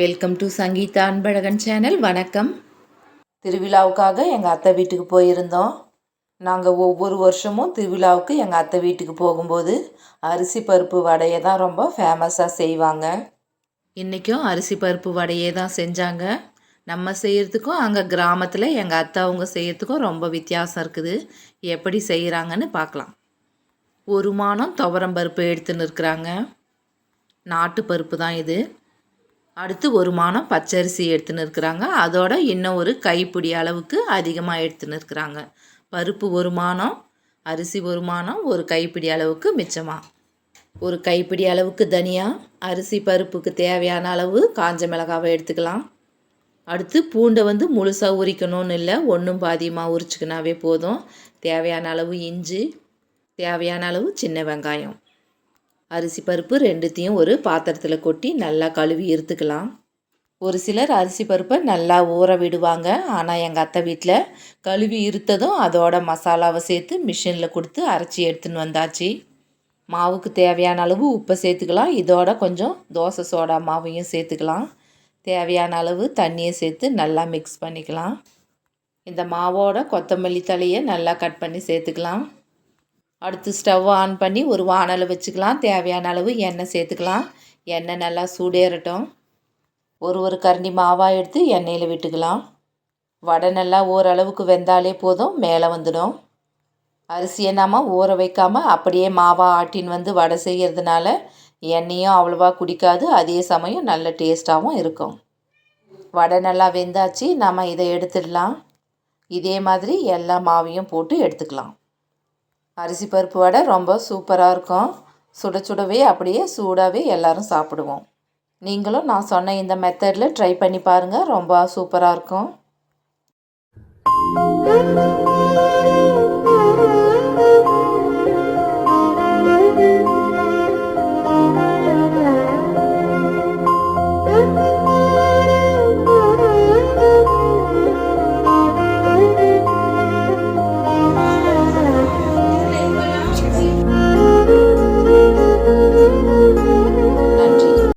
Welcome to Sangeetha Anbazhagan channel வணக்கம். திருவிழாவுக்காக எங்கள் அத்தை வீட்டுக்கு போயிருந்தோம். நாங்கள் ஒவ்வொரு வருஷமும் திருவிழாவுக்கு எங்கள் அத்தை வீட்டுக்கு போகும்போது அரிசி பருப்பு வடையை தான் ரொம்ப ஃபேமஸாக செய்வாங்க. இன்றைக்கும் அரிசி பருப்பு வடையே தான் செஞ்சாங்க. நம்ம செய்கிறதுக்கும் அங்கே கிராமத்தில் எங்கள் அத்தை அவங்க செய்கிறதுக்கும் ரொம்ப வித்தியாசம் இருக்குது. எப்படி செய்கிறாங்கன்னு பார்க்கலாம். ஒரு மானம் துவரம் பருப்பு எடுத்துன்னு இருக்கிறாங்க. நாட்டு பருப்பு தான் இது. அடுத்து ஒரு மானம் பச்சரிசி எடுத்துன்னு இருக்கிறாங்க. அதோட இன்னும் ஒரு கைப்பிடி அளவுக்கு அதிகமாக எடுத்துன்னு இருக்கிறாங்க. பருப்பு ஒரு மானம் அரிசி ஒரு மானம் ஒரு கைப்பிடி அளவுக்கு மிச்சமாக ஒரு கைப்பிடி அளவுக்கு தனியா அரிசி பருப்புக்கு தேவையான அளவு காஞ்ச மிளகாவை எடுத்துக்கலாம். அடுத்து பூண்டை வந்து முழுசாக உரிக்கணும்னு இல்லை ஒன்றும் பாதியமாக உரிச்சுக்கினாவே போதும். தேவையான அளவு இஞ்சி தேவையான அளவு சின்ன வெங்காயம். அரிசி பருப்பு ரெண்டுத்தையும் ஒரு பாத்திரத்தில் கொட்டி நல்லா கழுவி இருத்துக்கலாம் ஒரு சிலர் அரிசி பருப்பை நல்லா ஊற விடுவாங்க. ஆனால் எங்கள் அத்தை வீட்டில் கழுவி இருத்ததும் அதோட மசாலாவை சேர்த்து மிஷினில் கொடுத்து அரைச்சி எடுத்துன்னு வந்தாச்சு. மாவுக்கு தேவையான அளவு உப்பை சேர்த்துக்கலாம். இதோட கொஞ்சம் தோசை சோடா மாவையும் சேர்த்துக்கலாம். தேவையான அளவு தண்ணியை சேர்த்து நல்லா மிக்ஸ் பண்ணிக்கலாம். இந்த மாவோட கொத்தமல்லி தலையை நல்லா கட் பண்ணி சேர்த்துக்கலாம். அடுத்து ஸ்டவ் ஆன் பண்ணி ஒரு வானலை வச்சுக்கலாம். தேவையான அளவு எண்ணெய் சேர்த்துக்கலாம். எண்ணெய் நல்லா சூடேறட்டும். ஒரு ஒரு கரண்டி மாவாக எடுத்து எண்ணெயில் விட்டுக்கலாம். வடை நல்லா ஓரளவுக்கு வெந்தாலே போதும் மேலே வந்துடும். அரிசியை நாம் ஊற வைக்காமல் அப்படியே மாவாக ஆட்டின்னு வந்து வடை செய்கிறதுனால எண்ணெயும் அவ்வளோவா குடிக்காது. அதே சமயம் நல்ல டேஸ்ட்டாகவும் இருக்கும். வடை நல்லா வெந்தாச்சு நம்ம இதை எடுத்துடலாம். இதே மாதிரி எல்லா மாவையும் போட்டு எடுத்துக்கலாம். அரிசி பருப்பு வடை ரொம்ப சூப்பராக இருக்கும். சுட சுடவே அப்படியே சூடாகவே எல்லோரும் சாப்பிடுவோம். நீங்களும் நான் சொன்ன இந்த மெத்தடில் ட்ரை பண்ணி பாருங்கள் ரொம்ப சூப்பராக இருக்கும்.